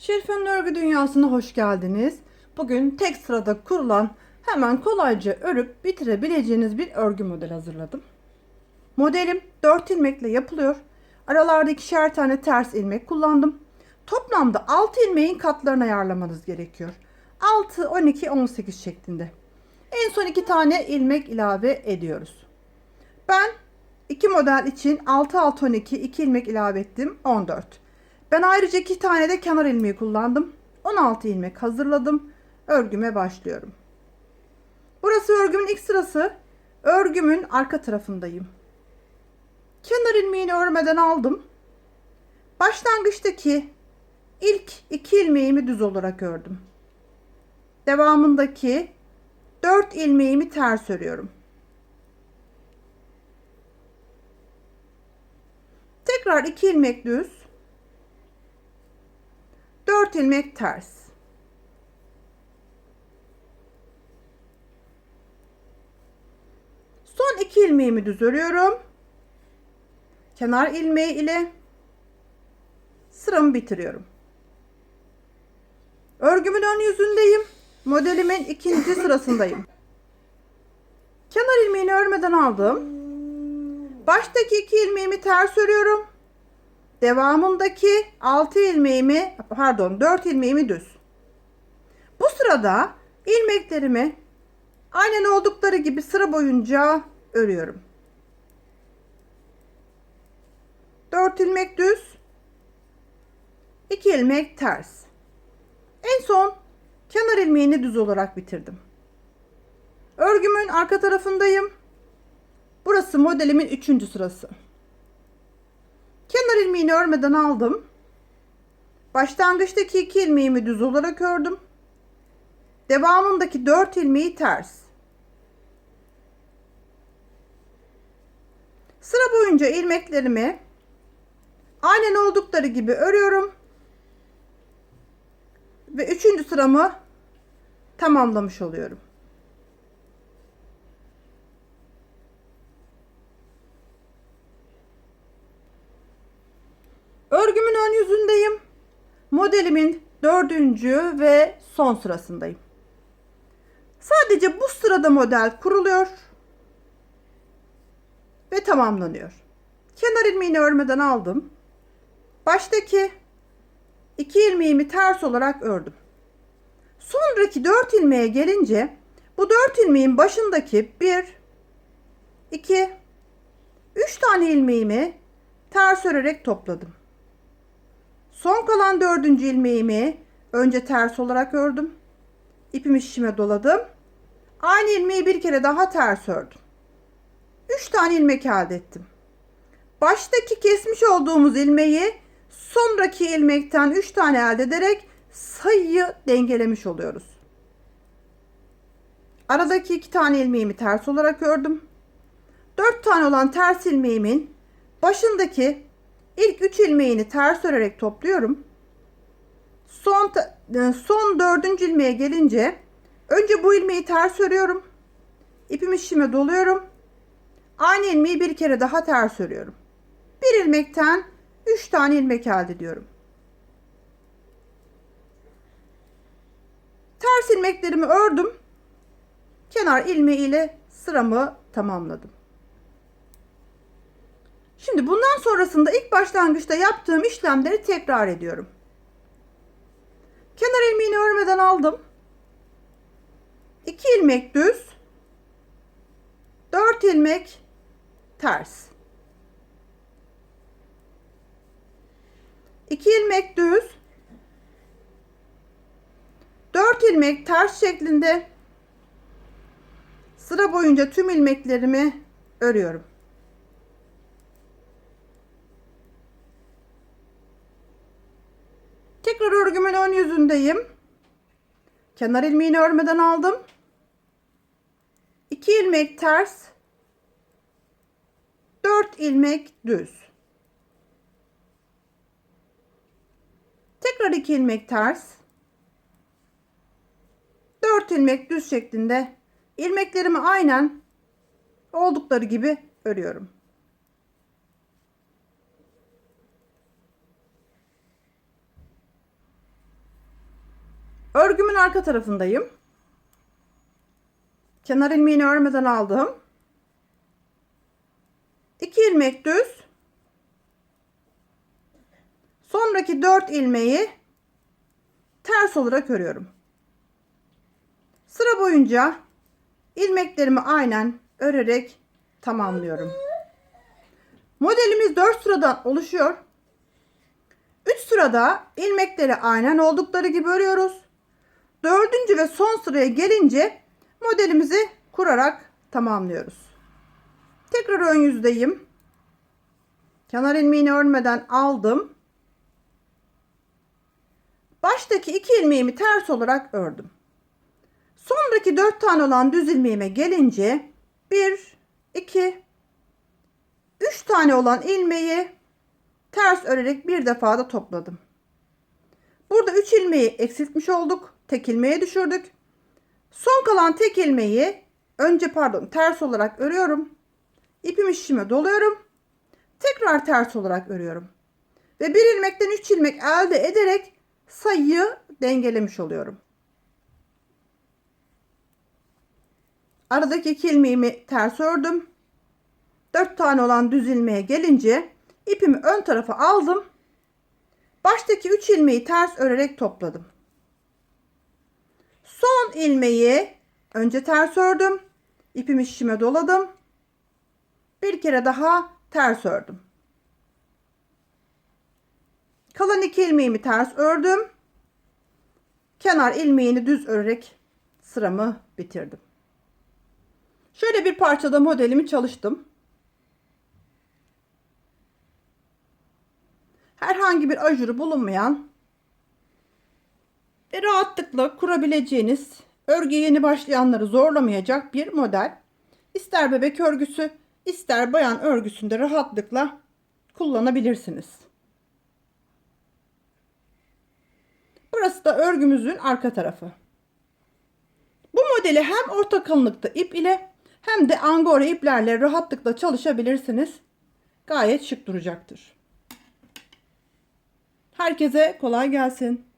Şerife'nin örgü dünyasına hoş geldiniz. Bugün tek sırada kurulan hemen kolayca örüp bitirebileceğiniz bir örgü modeli hazırladım. Modelim 4 ilmekle yapılıyor. Aralarda ikişer tane ters ilmek kullandım. Toplamda 6 ilmeğin katlarını ayarlamanız gerekiyor. 6, 12, 18 şeklinde. En son 2 tane ilmek ilave ediyoruz. Ben iki model için 6 6 12 2 ilmek ilave ettim 14. Ben ayrıca iki tane de kenar ilmeği kullandım. 16 ilmek hazırladım. Örgüme başlıyorum. Burası örgümün ilk sırası. Örgümün arka tarafındayım. Kenar ilmeğini örmeden aldım. Başlangıçtaki ilk iki ilmeğimi düz olarak ördüm. Devamındaki 4 ilmeğimi ters örüyorum. Tekrar 2 ilmek düz. 4 ilmek ters. Son 2 ilmeğimi düz örüyorum. Kenar ilmeği ile sıramı bitiriyorum. Örgümün ön yüzündeyim. Modelimin ikinci sırasındayım. Kenar ilmeğini örmeden aldım. Baştaki iki ilmeğimi ters örüyorum. Devamındaki 6 ilmeğimi pardon 4 ilmeğimi düz. Bu sırada ilmeklerimi aynen oldukları gibi sıra boyunca örüyorum. 4 ilmek düz. 2 ilmek ters. En son kenar ilmeğini düz olarak bitirdim. Örgümün arka tarafındayım. Burası modelimin 3. sırası. Kenar ilmeğini örmeden aldım. Başlangıçtaki iki ilmeğimi düz olarak ördüm. Devamındaki 4 ilmeği ters. Sıra boyunca ilmeklerimi aynen oldukları gibi örüyorum. Ve üçüncü sıramı tamamlamış oluyorum. Örgümün ön yüzündeyim. Modelimin dördüncü ve son sırasındayım. Sadece bu sırada model kuruluyor ve tamamlanıyor. Kenar ilmeğini örmeden aldım. Baştaki iki ilmeğimi ters olarak ördüm. Sonraki dört ilmeğe gelince bu dört ilmeğin başındaki bir, iki, üç tane ilmeğimi ters örerek topladım. Son kalan dördüncü ilmeğimi önce ters olarak ördüm. İpimi şişime doladım. Aynı ilmeği bir kere daha ters ördüm. Üç tane ilmek elde ettim. Baştaki kesmiş olduğumuz ilmeği sonraki ilmekten üç tane elde ederek sayıyı dengelemiş oluyoruz. Aradaki iki tane ilmeğimi ters olarak ördüm. Dört tane olan ters ilmeğimin başındaki İlk 3 ilmeğini ters örerek topluyorum. Son e, son dördüncü ilmeğe gelince önce bu ilmeği ters örüyorum. İpimi şişime doluyorum. Aynı ilmeği bir kere daha ters örüyorum. Bir ilmekten 3 tane ilmek elde ediyorum. Ters ilmeklerimi ördüm. Kenar ilmeği ile sıramı tamamladım. Şimdi bundan sonrasında ilk başlangıçta yaptığım işlemleri tekrar ediyorum. Kenar ilmeğini örmeden aldım. 2 ilmek düz. 4 ilmek ters. 2 ilmek düz. 4 ilmek ters şeklinde sıra boyunca tüm ilmeklerimi örüyorum. Tekrar yüzündeyim. Kenar ilmeğini örmeden aldım. 2 ilmek ters. 4 ilmek düz. Tekrar 2 ilmek ters. 4 ilmek düz şeklinde ilmeklerimi aynen oldukları gibi örüyorum. Örgümün arka tarafındayım. Kenar ilmeğini örmeden aldım. 2 ilmek düz. Sonraki 4 ilmeği ters olarak örüyorum. Sıra boyunca ilmeklerimi aynen örerek tamamlıyorum. Modelimiz 4 sıradan oluşuyor. 3 sırada ilmekleri aynen oldukları gibi örüyoruz. Dördüncü ve son sıraya gelince modelimizi kurarak tamamlıyoruz. Tekrar ön yüzdeyim. Kenar ilmeğini örmeden aldım. Baştaki iki ilmeğimi ters olarak ördüm. Sonraki dört tane olan düz ilmeğime gelince 1, 2, 3 tane olan ilmeği ters örerek bir defa da topladım. Burada 3 ilmeği eksiltmiş olduk. Tek düşürdük. Son kalan tek ilmeği önce pardon ters olarak örüyorum. İpimi şişime doluyorum. Tekrar ters olarak örüyorum. Ve bir ilmekten 3 ilmek elde ederek sayıyı dengelemiş oluyorum. Aradaki iki ilmeğimi ters ördüm. 4 tane olan düz ilmeğe gelince ipimi ön tarafa aldım. Baştaki 3 ilmeği ters örerek topladım. Son ilmeği önce ters ördüm. İpimi şişime doladım. Bir kere daha ters ördüm. Kalan iki ilmeğimi ters ördüm. Kenar ilmeğini düz örerek sıramı bitirdim. Şöyle bir parçada modelimi çalıştım. Herhangi bir ajuru bulunmayan ve rahatlıkla kurabileceğiniz örgü yeni başlayanları zorlamayacak bir model. İster bebek örgüsü, ister bayan örgüsünde rahatlıkla kullanabilirsiniz. Burası da örgümüzün arka tarafı. Bu modeli hem orta kalınlıkta ip ile hem de angora iplerle rahatlıkla çalışabilirsiniz. Gayet şık duracaktır. Herkese kolay gelsin.